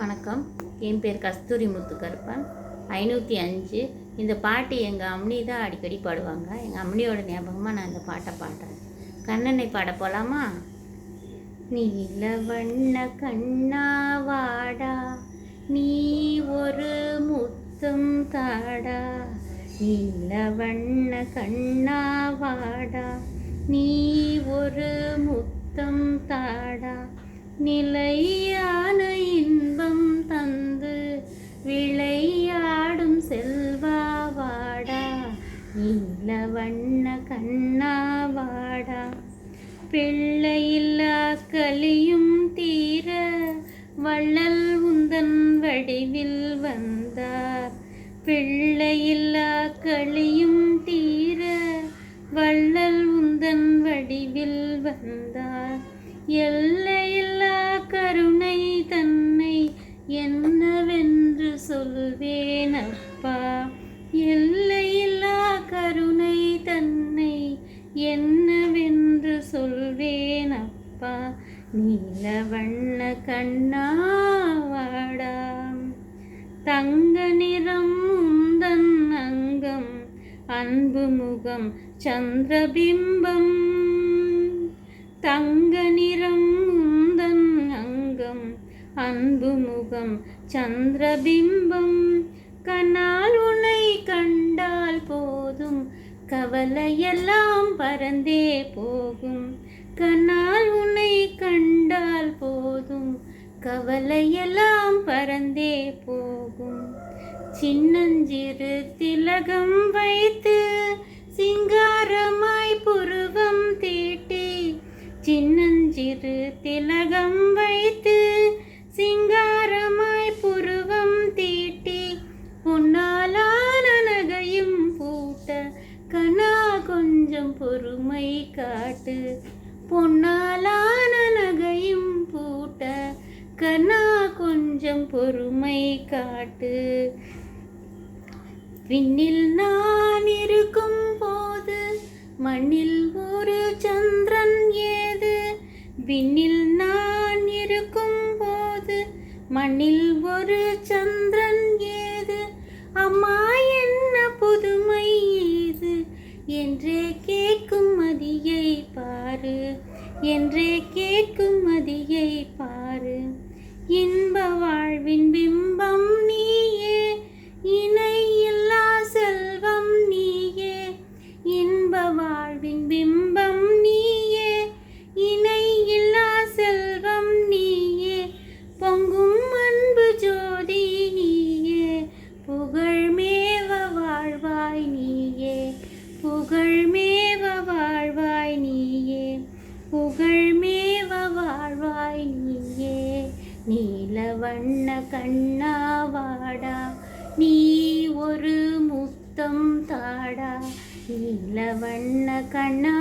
வணக்கம். என் பேர் கஸ்தூரி முத்துக்கருப்பன் ஐநூற்றி அஞ்சு. இந்த பாட்டு எங்கள் அம்னி தான் அடிக்கடி பாடுவாங்க. எங்கள் அம்னியோட ஞாபகமாக நான் இந்த பாட்டை பாடுறேன். கண்ணனை பாட போகலாமா நீல வண்ண கண்ணா வாடா. நீ ஒரு முத்தம் தாடா. நீல வண்ண கண்ணா வாடா. நீ ஒரு முத்தம் தாடா. நிலையான இன்பம் தந்து விளையாடும் செல்வாவாடா நீல வண்ண கண்ணாவாடா பிள்ளையில்லா கலியும் தீர வள்ளல் உந்தன் வடிவில் வந்தார். பிள்ளையில்லா கலியும் தீர வள்ளல் உந்தன் வடிவில் வந்தார். எல்லையில்லா என்னவென்று சொல்வேன் அப்பா நீல வண்ண கண்ணாவாடா. தங்க நிறம் முந்தன் அங்கம் அன்பு முகம் சந்திரபிம்பம். தங்க நிறம் முந்தன் அங்கம் அன்பு முகம் சந்திரபிம்பம். கண்ணால் உன்னை கண்டால் போதும் கவலையெல்லாம் பறந்தே போகும். கண்ணால் உன்னை கண்டால் போதும். கவலையெல்லாம் பறந்தே போகும். சின்னஞ்சிறு திலகம் வைத்து சிங்காரமாய் புருவம் தீட்டி சின்னஞ்சிறு திலகம் வைத்து சிங்காரமாய் பொறுமை காட்டு. பொன்னாலான நகையும் பூட்ட கண்ணா கொஞ்சம் பொறுமை காட்டு. விண்ணில் நான் இருக்கும் போது மண்ணில் ஒரு சந்திரன் ஏது? விண்ணில் நான் இருக்கும் போது மண்ணில் ஒரு சந்திரன் ஏது? அம்மா என்ன புதுமை ஏது என்றே நீல வண்ண கண்ணாவாடா நீ ஒரு முத்தம் தாடா. நீல வண்ண கண்ணாவாடா